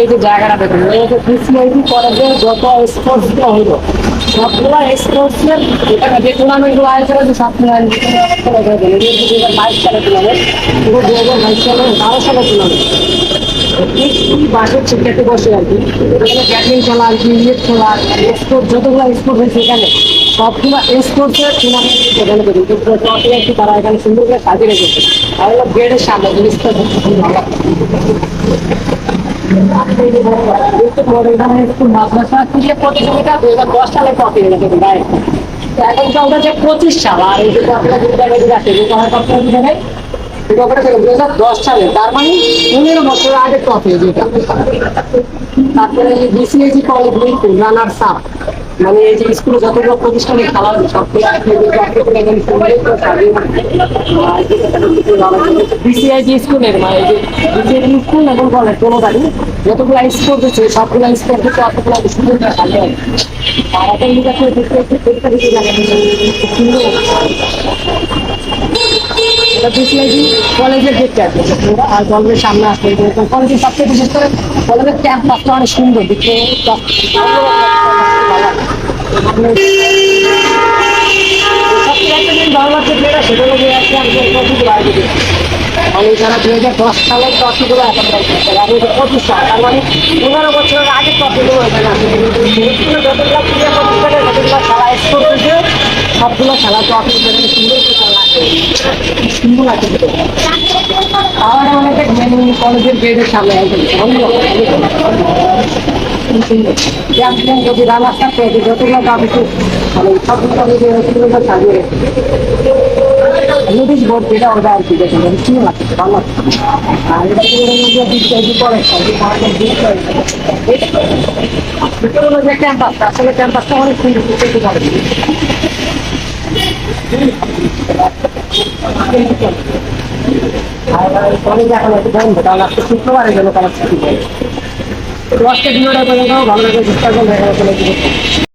এই যে জায়গাটা দেখুন বিসিআইটি কলেজের যত স্পোর্টস হলো, সবগুলো স্পোর্টস এর এখানে যে টুর্নামেন্টগুলো আয়োজন হয়েছে, সব টুর্নামেন্ট দু হাজার বাইশ সালে টুর্নামেন্ট দু হাজার বাইশ সালে বারো সালে টুর্নামেন্ট শিক্ষার্থী বসে আর কি এখানে ব্যাডমিন্টন খেলা আর কি ইলেট খেলা স্পোর্ট যতগুলো স্পোর্ট হয়েছে এখানে সবগুলো স্পোর্টসের টুর্নামেন্ট এখানে করি কিন্তু একটু তারা এখানে সুন্দর করে সাজিয়ে রেখেছে আর হলো সামনে জিনিসটা ভালো প্রতিযোগিতা দশ সালে কপি হয়ে গেছে ভাই এখন চলতেছে পঁচিশ সাল আর এই যে কপিটা আছে এটা হাজার দশ সালে তার মানে পনেরো বছর আগে টপে যেটা তারপরে বিসিএসি কলেজ মিরপুর রানার সাপ মানে এই যে স্কুলে যতগুলো প্রতিষ্ঠানে খেলা হচ্ছে সব বিসিআইজি স্কুলের মানে যে বিসিআইজি স্কুল এবং কলেজ কোনোটারই যতগুলো স্পোর্ট হচ্ছে সবগুলো স্পোর্ট হচ্ছে অতগুলো করে সাজিয়ে আর এখন যেটা করে দেখতে একটু পরীক্ষা দিতে জানেন বিসিআইজি কলেজের আছে পুরো, আর কলেজের সামনে এরকম কলেজের সবচেয়ে বিশেষ করে কলেজের ক্যাম্পাসটা অনেক সুন্দর। দেখতে মানে যারা দুই হাজার দশ সালের ট্রফিগুলো এখন আমি পঁচিশ সাল তার মানে পনেরো বছরের আগে ট্রফিগুলো এখানে আছে যতগুলো সবগুলো খেলা ট্রফি এখানে সুন্দর করে আছে সুন্দর আছে আমার অনেক কলেজের গেটের সামনে একদম যদি লাগছে লাগছে ক্যাম্পাসটা আসলে ক্যাম্পাসটা অনেক সুন্দর আর কলেজ এখন একটু বন্ধ কারণ আজকে শুক্রবারের জন্য কারণ ছুটি দিনের পর্যন্ত ভালো লাগে করবে যাবে